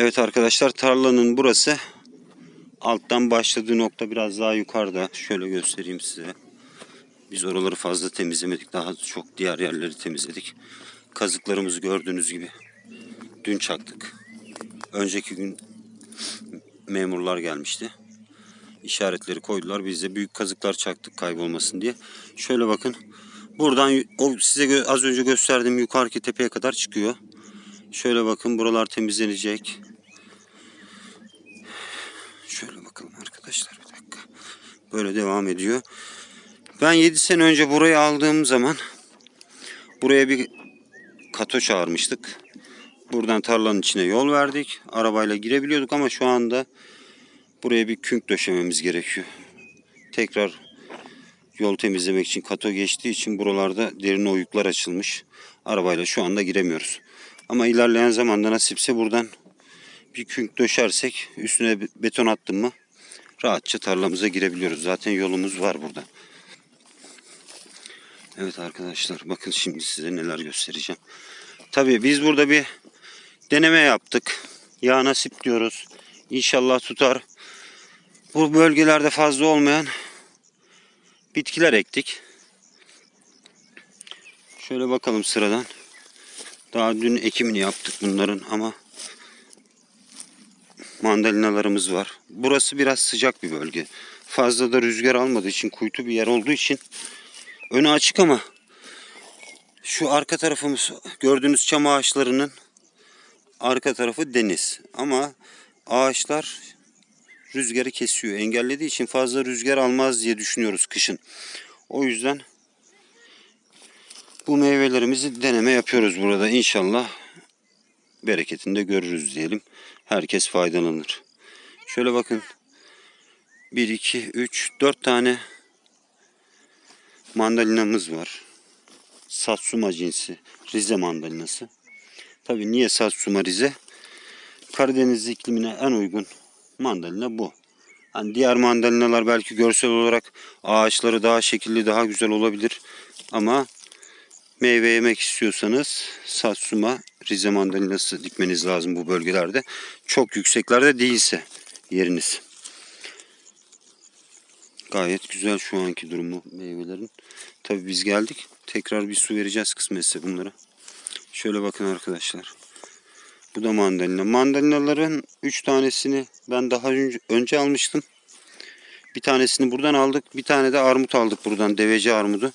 Evet arkadaşlar tarlanın burası. Alttan başladığı nokta biraz daha yukarıda. Şöyle göstereyim size. Biz oraları fazla temizlemedik. Daha çok diğer yerleri temizledik. Kazıklarımızı gördüğünüz gibi dün çaktık. Önceki gün memurlar gelmişti. İşaretleri koydular. Biz de büyük kazıklar çaktık kaybolmasın diye. Şöyle bakın. Buradan o size az önce gösterdiğim yukarıki tepeye kadar çıkıyor. Şöyle bakın buralar temizlenecek. Şöyle bakalım arkadaşlar bir dakika. Böyle devam ediyor. Ben 7 sene önce burayı aldığım zaman buraya bir kato çağırmıştık. Buradan tarlanın içine yol verdik. Arabayla girebiliyorduk ama şu anda buraya bir künk döşememiz gerekiyor. Tekrar yol temizlemek için kato geçtiği için buralarda derin oyuklar açılmış. Arabayla şu anda giremiyoruz. Ama ilerleyen zamanda nasipse buradan bir künk döşersek üstüne be- beton attım mı rahatça tarlamıza girebiliyoruz. Zaten yolumuz var burada. Evet arkadaşlar bakın şimdi size neler göstereceğim. Tabii biz burada bir deneme yaptık. Ya nasip diyoruz. İnşallah tutar. Bu bölgelerde fazla olmayan bitkiler ektik. Şöyle bakalım sıradan. Daha dün ekimini yaptık bunların ama mandalinalarımız var. Burası biraz sıcak bir bölge. Fazla da rüzgar almadığı için kuytu bir yer olduğu için önü açık ama şu arka tarafımız gördüğünüz çam ağaçlarının arka tarafı deniz. Ama ağaçlar rüzgarı kesiyor. Engellediği için fazla rüzgar almaz diye düşünüyoruz kışın. O yüzden bu meyvelerimizi deneme yapıyoruz burada. İnşallah bereketini de görürüz diyelim. Herkes faydalanır. Şöyle bakın. 1, 2, 3, 4 tane mandalinamız var. Satsuma cinsi. Rize mandalinası. Tabi niye Satsuma Rize? Karadeniz iklimine en uygun mandalina bu. Hani diğer mandalinalar belki görsel olarak ağaçları daha şekilli, daha güzel olabilir. Ama meyve yemek istiyorsanız Satsuma Rize mandalinası dikmeniz lazım bu bölgelerde. Çok yükseklerde değilse yeriniz. Gayet güzel şu anki durumu meyvelerin. Tabi biz geldik. Tekrar bir su vereceğiz kısmetse bunlara. Şöyle bakın arkadaşlar. Bu da mandalina. Mandalinaların 3 tanesini ben daha önce, önce almıştım. Bir tanesini buradan aldık. Bir tane de armut aldık buradan. Deveci armudu.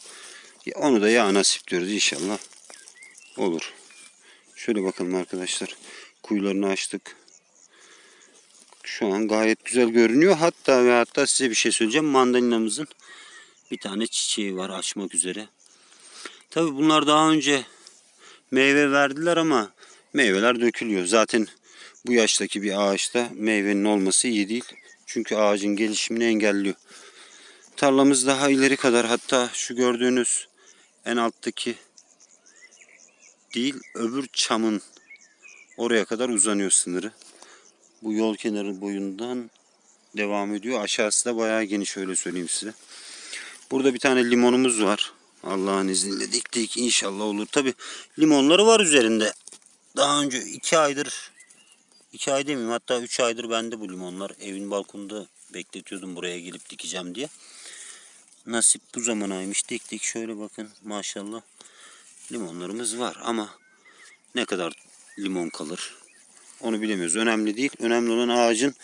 Onu da ya nasip diyoruz inşallah. Olur. Şöyle bakalım arkadaşlar. Kuyularını açtık. Şu an gayet güzel görünüyor. Hatta ve hatta size bir şey söyleyeceğim. Mandalinamızın bir tane çiçeği var açmak üzere. Tabi bunlar daha önce meyve verdiler ama meyveler dökülüyor. Zaten bu yaştaki bir ağaçta meyvenin olması iyi değil. Çünkü ağacın gelişimini engelliyor. Tarlamız daha ileri kadar hatta şu gördüğünüz en alttaki değil öbür çamın oraya kadar uzanıyor sınırı. Bu yol kenarı boyundan devam ediyor. Aşağısı da bayağı geniş öyle söyleyeyim size. Burada bir tane limonumuz var. Allah'ın izniyle diktik inşallah olur. Tabi limonları var üzerinde. Daha önce iki aydır iki ay demeyeyim hatta üç aydır bende bu limonlar. Evin balkonunda bekletiyordum buraya gelip dikeceğim diye. Nasip bu zamanaymış diktik. Şöyle bakın maşallah limonlarımız var ama ne kadar limon kalır onu bilemiyoruz. Önemli değil. Önemli olan ağacın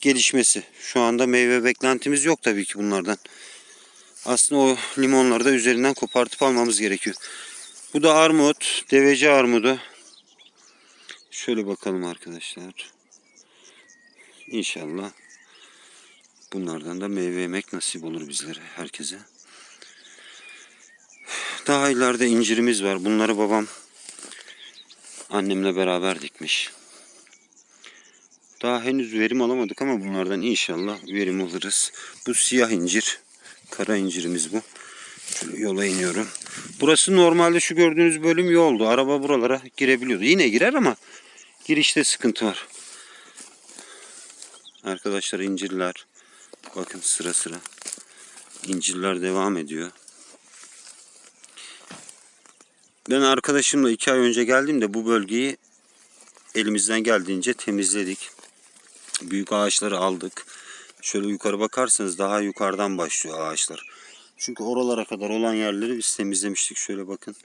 gelişmesi. Şu anda meyve beklentimiz yok tabii ki bunlardan. Aslında o limonları da üzerinden kopartıp almamız gerekiyor. Bu da armut. Deveci armudu. Şöyle bakalım arkadaşlar. İnşallah bunlardan da meyve yemek nasip olur bizlere, herkese. Daha ileride incirimiz var. Bunları babam annemle beraber dikmiş. Daha henüz verim alamadık ama bunlardan inşallah verim alırız. Bu siyah incir. Kara incirimiz bu. Şöyle yola iniyorum. Burası normalde şu gördüğünüz bölüm yoldu. Araba buralara girebiliyordu. Yine girer ama girişte sıkıntı var. Arkadaşlar incirler. Bakın sıra sıra. İncirler devam ediyor. Ben arkadaşımla iki ay önce geldiğimde bu bölgeyi elimizden geldiğince temizledik. Büyük ağaçları aldık. Şöyle yukarı bakarsanız daha yukarıdan başlıyor ağaçlar. Çünkü oralara kadar olan yerleri biz temizlemiştik. Şöyle bakın.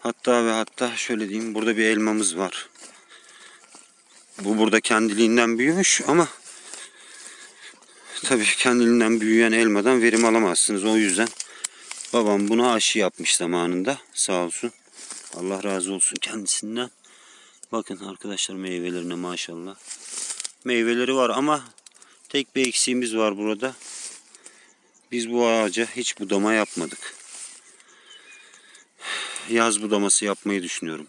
Hatta ve hatta şöyle diyeyim burada bir elmamız var. Bu burada kendiliğinden büyümüş ama tabii kendiliğinden büyüyen elmadan verim alamazsınız. O yüzden babam buna aşı yapmış zamanında. Sağ olsun. Allah razı olsun kendisinden. Bakın arkadaşlar meyvelerine maşallah. Meyveleri var ama tek bir eksiğimiz var burada. Biz bu ağaca hiç budama yapmadık. Yaz budaması yapmayı düşünüyorum.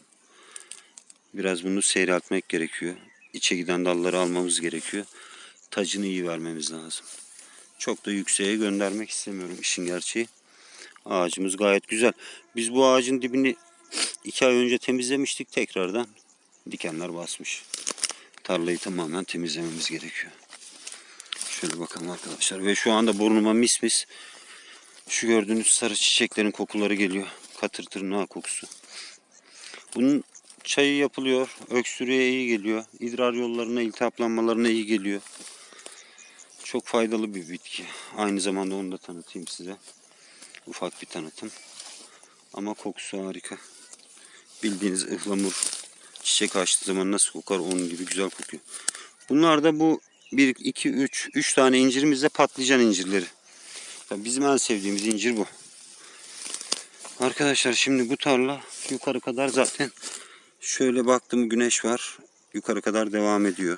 Biraz bunu seyreltmek gerekiyor. İçe giden dalları almamız gerekiyor. Tacını iyi vermemiz lazım. Çok da yükseğe göndermek istemiyorum işin gerçeği. Ağacımız gayet güzel. Biz bu ağacın dibini iki ay önce temizlemiştik. Tekrardan dikenler basmış. Tarlayı tamamen temizlememiz gerekiyor. Şöyle bakalım arkadaşlar. Ve şu anda burnuma mis mis şu gördüğünüz sarı çiçeklerin kokuları geliyor. Katır tırnağı kokusu. Bunun çayı yapılıyor. Öksürüğe iyi geliyor. İdrar yollarına, iltihaplanmalarına iyi geliyor. Çok faydalı bir bitki. Aynı zamanda onu da tanıtayım size. Ufak bir tanıtım. Ama kokusu harika. Bildiğiniz ıhlamur çiçek açtığı zaman nasıl kokar onun gibi güzel kokuyor. Bunlar da bu 1, 2, 3, 3 tane incirimiz de patlıcan incirleri. Bizim en sevdiğimiz incir bu. Arkadaşlar şimdi bu tarla yukarı kadar zaten şöyle baktım güneş var. Yukarı kadar devam ediyor.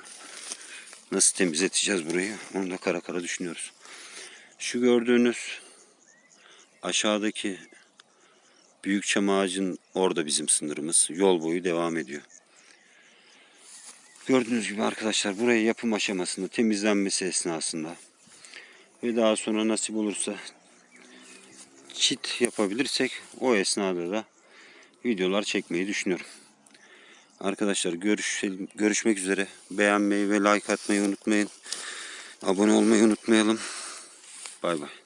Nasıl temizleteceğiz burayı? Onu da kara kara düşünüyoruz. Şu gördüğünüz aşağıdaki büyük çam ağacın orada bizim sınırımız. Yol boyu devam ediyor. Gördüğünüz gibi arkadaşlar burayı yapım aşamasında temizlenmesi esnasında ve daha sonra nasip olursa çit yapabilirsek o esnada da videolar çekmeyi düşünüyorum. Arkadaşlar görüşelim, görüşmek üzere. Beğenmeyi ve like atmayı unutmayın. Abone olmayı unutmayalım. Bay bay.